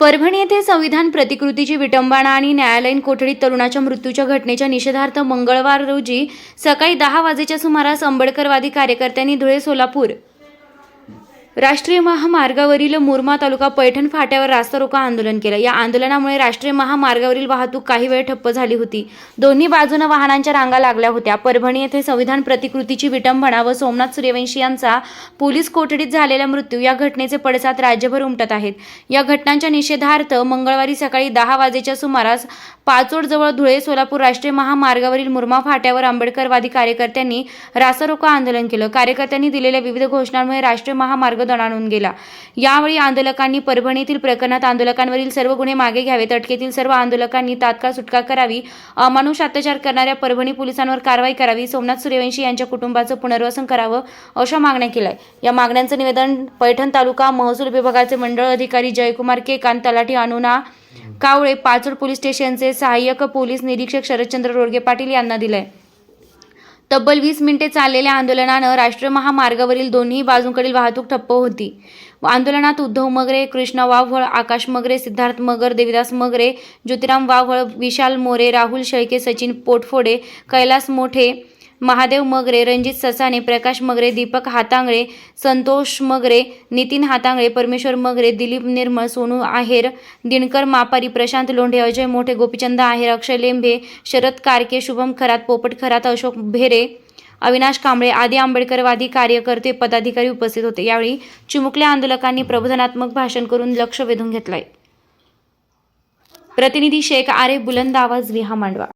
परभणी येथे संविधान प्रतिकृतीची विटंबना आणि न्यायालयीन कोठडीत तरुणाच्या मृत्यूच्या घटनेच्या निषेधार्थ मंगळवार रोजी सकाळी दहा वाजेच्या सुमारास आंबेडकरवादी कार्यकर्त्यांनी धुळे सोलापूर राष्ट्रीय महामार्गावरील मुरमा तालुका पैठण फाट्यावर रास्ता रोको आंदोलन केलं. या आंदोलनामुळे राष्ट्रीय महामार्गावरील वाहतूक काही वेळ ठप्प झाली होती. दोन्ही बाजूनं वाहनांच्या रांगा लागल्या होत्या. परभणी येथे संविधान प्रतिकृतीची विटंबना व सोमनाथ सूर्यवंशी यांचा पोलीस कोठडीत झालेला मृत्यू या घटनेचे पडसाद राज्यभर उमटत आहेत. या घटनांच्या निषेधार्थ मंगळवारी सकाळी दहा वाजेच्या सुमारास पाचोडजवळ धुळे सोलापूर राष्ट्रीय महामार्गावरील मुरमा फाट्यावर आंबेडकरवादी कार्यकर्त्यांनी रास्ता रोको आंदोलन केलं. कार्यकर्त्यांनी दिलेल्या विविध घोषणांमुळे राष्ट्रीय महामार्ग दणाणून गेला. यावेळी आंदोलकांनी परभणीतील प्रकरणात आंदोलकांवरील सर्व गुन्हे मागे घ्यावेत. अटकेतील सर्व आंदोलकांनी तात्काळ सुटका करावी. अमानुष अत्याचार करणाऱ्या परभणी पोलिसांवर कारवाई करावी. सोमनाथ सूर्यवंशी यांच्या कुटुंबाचं पुनर्वसन करावं अशा मागण्या केल्या या मागण्यांचं निवेदन पैठण तालुका महसूल विभागाचे मंडळ अधिकारी जयकुमार केकांत तलाठी अनुना कावळे पाचोड पोलीस स्टेशनचे सहाय्यक पोलीस निरीक्षक शरदचंद्र रोडगे पाटील यांना दिलंय. तब्बल वीस मिनिटे चाललेल्या आंदोलनानं राष्ट्रीय महामार्गावरील दोन्ही बाजूंकडील वाहतूक ठप्प होती. आंदोलनात उद्धव मगरे कृष्णा वाव्हळ आकाश मगरे सिद्धार्थ मगर देविदास मगरे ज्योतिराम वाव्हळ विशाल मोरे राहुल शेळके सचिन पोटफोडे कैलास मोठे महादेव मगरे रणजित ससाने प्रकाश मगरे दीपक हातांगळे संतोष मगरे नितीन हातांगळे परमेश्वर मगरे दिलीप निर्मळ सोनू आहेर दिनकर मापारी प्रशांत लोंढे अजय मोठे गोपीचंद आहेर अक्षय लेंभे शरद कारके शुभम खरात पोपट खरात अशोक भेरे अविनाश कांबळे आदी आंबेडकरवादी कार्यकर्ते पदाधिकारी उपस्थित होते. यावेळी चिमुकल्या आंदोलकांनी प्रबोधनात्मक भाषण करून लक्ष वेधून घेतलंय. प्रतिनिधी शेख आरे बुलंद आवाज विहा मांडवा.